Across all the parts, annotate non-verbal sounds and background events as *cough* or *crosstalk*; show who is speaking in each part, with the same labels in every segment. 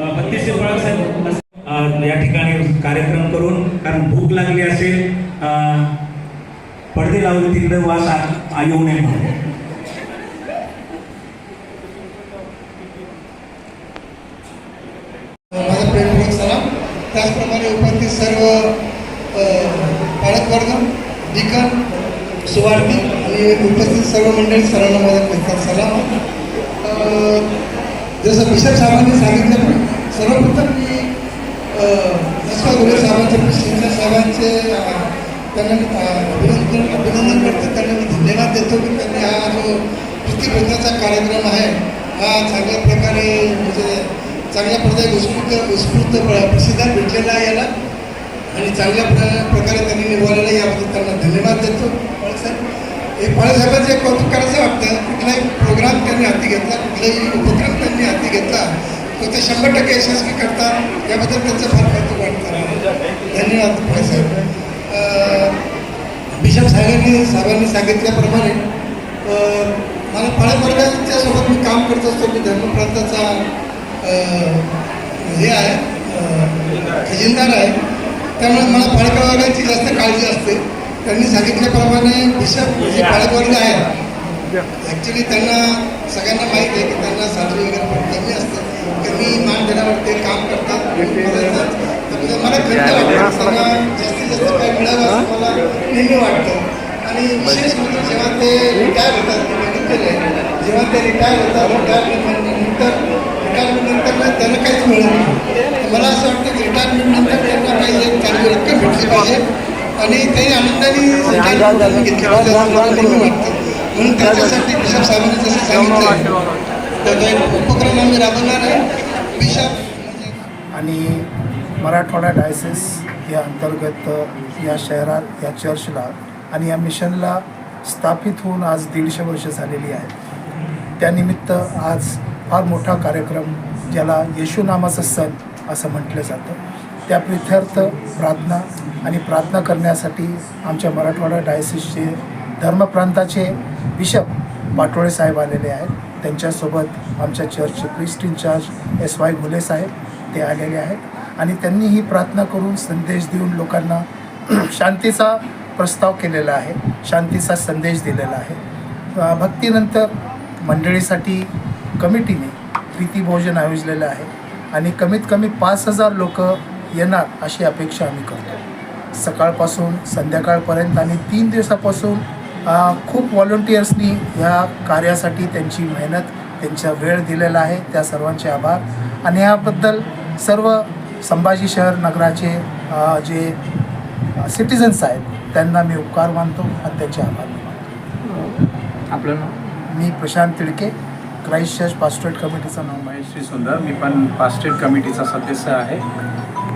Speaker 1: अ, बत्तीसशे बाळासाहेब अ, या ठिकाणी कार्यक्रम करून कारण भूक लागली असेल पडदे लावले तिकडे वास येऊ नये म्हणून.
Speaker 2: त्याचप्रमाणे उपस्थित सर्व पालकवर्ग डिकन सुवार्थी आणि उपस्थित सर्व मंडळी सर्वांना माझा सलाम जसं बिशप साहेबांनी सांगितलं सर्वप्रथम मी यशवा गुरे साहेबांचे शिंदे साहेबांचे त्यांना अभिनंदन अभिनंदन करतो. त्यांना मी धन्यवाद देतो की त्यांनी हा जो प्रतिबंधाचा कार्यक्रम आहे हा चांगल्या प्रकारे म्हणजे चांगल्या प्रकारे उत्स्फूर्त उत्स्फूर्त प्र- प्रतिसाद भेटलेला आहे याला. आणि चांगल्या प्र- प्रकारे त्यांनी निभावलेला याबद्दल त्यांना धन्यवाद देतो. साहेब हे पाळसाहेबांचं एक कौतुक करायचं वाटतं कुठलाही प्रोग्राम त्यांनी हाती घेतला कुठलाही उपक्रम त्यांनी हाती घेतला तो ते शंभर टक्के यशस्वी करतात याबद्दल त्यांचं फार कौतुक वाटतं. धन्यवाद फळसाहेब अं, बिशप साहेबांनी साहेबांनी सांगितल्याप्रमाणे मला पाळेवर्गाच्या सोबत मी काम करत असतो मी धर्मप्रांताचा हे आहे खजिनदार आहे. त्यामुळे मला पाळेकर जास्त काळजी असते. त्यांनी सांगितल्याप्रमाणे बिशप जे पाळक वर्ग आहे. ॲक्च्युली त्यांना सगळ्यांना माहीत आहे की त्यांना साजरी वगैरे पण कमी असते. कमी मान देण्यावर ते काम करतात मला खंत वाटतं. त्यांना जास्तीत जास्त काय मिळावं असं मला नेहमी वाटतं. आणि विशेष म्हणजे जेव्हा ते रिटायर होतात आहे. जेव्हा ते रिटायर होतात रिटायरमेंट नंतर रिटायरमेंट नंतर ना त्यांना काहीच मिळत नाही. मला असं वाटतं की रिटायरमेंट नंतर त्यांना काही एक चांगली रक्कम भेटली पाहिजे. आणि ते आनंदाने घेतली वाटतं. म्हणून त्याच्यासाठी बिशप साहेबांनी जसं सांगितलं. त्याचा एक उपक्रम आम्ही राबवणार आहे. बिशप
Speaker 3: आणि मराठवाडा डायसेस या अंतर्गत या शहरात या चर्चला आणि या मिशनला स्थापित होऊन आज दीडशे वर्ष झालेली आहेत त्यानिमित्त आज फार मोठा कार्यक्रम ज्याला येशू नामाचं सण असं म्हटलं जातं. त्या प्रित्यर्थ प्रार्थना आणि प्रार्थना करण्यासाठी आमच्या मराठवाडा डायसिसचे धर्मप्रांताचे बिशप पाटोळे साहेब आलेले आहेत. त्यांच्यासोबत आमच्या चर्चचे priest in-charge S Y Ghule साहेब ते आलेले आहेत. आणि त्यांनी ही प्रार्थना करून संदेश देऊन लोकांना *clears throat* शांतीचा प्रस्ताव केलेला आहे. शांतीचा संदेश दिलेला आहे. भक्तीनंतर मंडळीसाठी कमिटीने प्रीतीभोजन आयोजलेलं आहे. आणि कमीत कमी पाच हजार लोक येणार अशी अपेक्षा आम्ही करतो. सकाळपासून संध्याकाळपर्यंत आणि तीन दिवसापासून खूप व्हॉलंटियर्सनी ह्या कार्यासाठी त्यांची मेहनत त्यांचा वेळ दिलेला आहे. त्या सर्वांचे आभार. आणि याबद्दल सर्व संभाजी शहर नगराचे जे सिटिझन्स आहेत त्यांना मी उपकार मानतो आणि त्यांचे आभार मानतो.
Speaker 4: आपलं नाव?
Speaker 3: मी Prashant Tidke Christ church pastorate कमिटीचा नाव.
Speaker 4: महेश श्री सुंदर. मी पण पास्टेट कमिटीचा सदस्य आहे.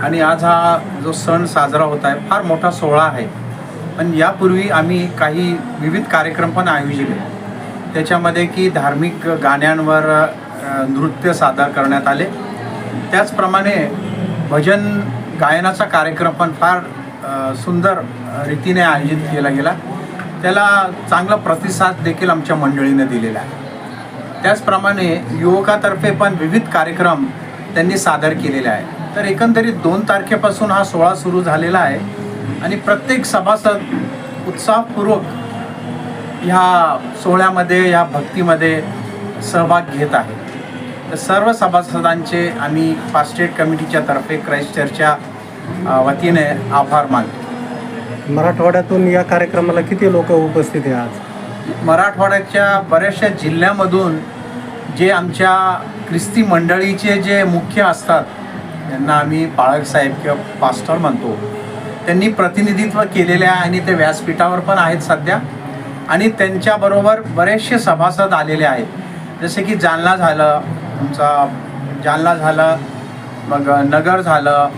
Speaker 4: आणि आज हा जो सण साजरा होत आहे फार मोठा सोहळा आहे. पण यापूर्वी आम्ही काही विविध कार्यक्रम पण आयोजिले. त्याच्यामध्ये की धार्मिक गाण्यांवर नृत्य सादर करण्यात आले. त्याचप्रमाणे भजन गायनाचा कार्यक्रम पण फार सुंदर रीतीने आयोजित केला गेला. त्याला चांगला प्रतिसाद देखील आमच्या मंडळीने दिलेला आहे. त्याचप्रमाणे युवकातर्फे पण विविध कार्यक्रम त्यांनी सादर केलेले आहे तर एकंदरीत दोन तारखेपासून हा सोहळा सुरू झालेला आहे. आणि प्रत्येक सभासद उत्साहपूर्वक ह्या सोहळ्यामध्ये ह्या भक्तीमध्ये सहभाग घेत आहे. तर सर्व सभासदांचे आम्ही फास्टेट कमिटीच्या तर्फे क्राईस्ट चर्चच्या वतीने आभार मानतो.
Speaker 5: मराठवाड्यातून या कार्यक्रमाला किती लोक उपस्थित आहे आज?
Speaker 4: मराठवाड्याच्या बऱ्याचशा जिल्ह्यामधून जे आमच्या ख्रिस्ती मंडळीचे जे मुख्य असतात त्यांना आम्ही बाळकसाहेब किंवा पास्टर म्हणतो. त्यांनी प्रतिनिधित्व केलेले आहे आणि ते व्यासपीठावर पण आहेत सध्या. आणि त्यांच्याबरोबर बरेचसे सभासद आलेले आहेत. जसे की जालना झालं आमचा जालना झालं मग नगर झालं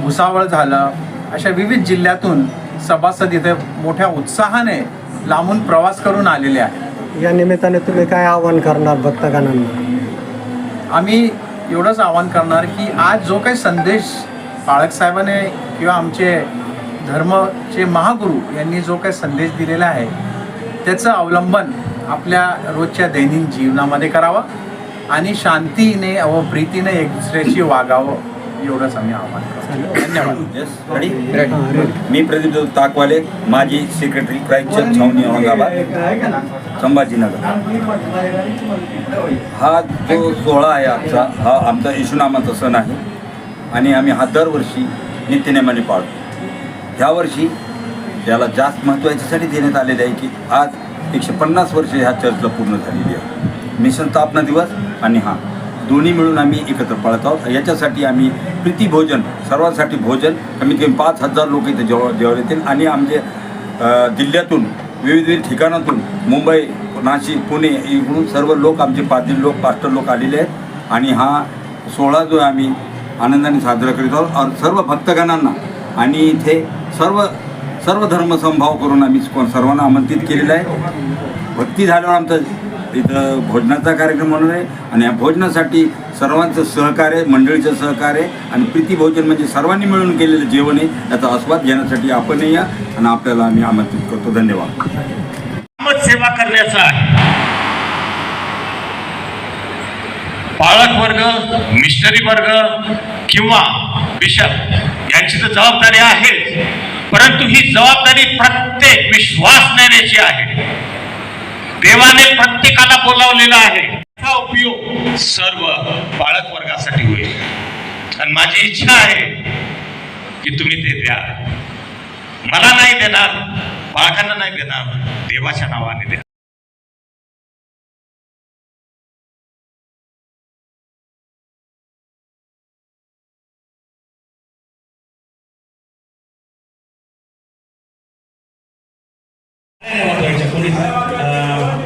Speaker 4: भुसावळ झालं अशा विविध जिल्ह्यातून सभासद इथे मोठ्या उत्साहाने लांबून प्रवास करून आलेले आहेत.
Speaker 5: या निमित्ताने तुम्ही काय आवाहन करणार भक्तगणांना?
Speaker 4: आम्ही एवढंच आवाहन करणार की आज जो काही संदेश बाळकसाहेबाने किंवा आमचे धर्मचे महागुरू यांनी जो काही संदेश दिलेला आहे त्याचं अवलंबन आपल्या रोजच्या दैनिक जीवनामध्ये करावा आणि शांतीने व प्रीतीने एक दुसऱ्याशी वागावं. एवढंच आम्ही आव्हान करतो. धन्यवाद.
Speaker 6: येस रेडी मी प्रदीप ताकवाले माजी सेक्रेटरी क्राईस्टचर्च छावणी औरंगाबाद. संभाजीनगर. हा जो सोहळा आहे आमचा हा आमचा येशुनामाचा सण आहे. आणि आम्ही हा दरवर्षी नित्यनेमाने पाळतो. ह्या वर्षी याला जास्त महत्त्व याच्यासाठी देण्यात आलेले आहे की आज एकशे पन्नास वर्ष ह्या चर्चला पूर्ण झालेली आहे. मिशन स्थापना दिवस आणि हा. दोन्ही मिळून आम्ही एकत्र पाळत आहोत. याच्यासाठी आम्ही प्रीती भोजन सर्वांसाठी भोजन कमीत कमी पाच हजार लोक इथे जेव जेवण येतील. आणि आमचे जिल्ह्यातून विविध विविध ठिकाणातून मुंबई नाशिक पुणे इकडून सर्व लोक आमचे पाटील लोक पास्टर लोक आलेले आहेत. आणि हा सोहळा जो आहे आम्ही आनंदाने साजरा करीत आहोत. सर्व भक्तगणांना आणि इथे सर्व सर्व धर्मसमभाव करून आम्ही सर्वांना आमंत्रित केलेला आहे. भक्ती झाल्यावर आमचं इथं भोजनाचा कार्यक्रम म्हणून आहे आणि या भोजनासाठी सर्वांचं सहकार्य मंडळीचं सहकार्य आणि प्रीती भोजन म्हणजे सर्वांनी मिळून केलेलं जेवण आहे याचा आस्वाद घेण्यासाठी आपणही या आणि आपल्याला आम्ही आमंत्रित करतो. धन्यवाद.
Speaker 7: सेवा करण्याचा पाळक वर्ग मिशनरी वर्ग किंवा बिशप यांची तर जबाबदारी आहे परंतु ही जबाबदारी प्रत्येक विश्वास नेण्याची आहे. देवाने प्रत्येकाला बोलावलेला आहे. हा उपयोग सर्व बाळक वर्गासाठी होईल. आणि माझी इच्छा आहे की तुम्ही ते द्या. मला नाही देणार बाळकांना नाही देणार देवाच्या नावाने द्या.
Speaker 1: মতো একটা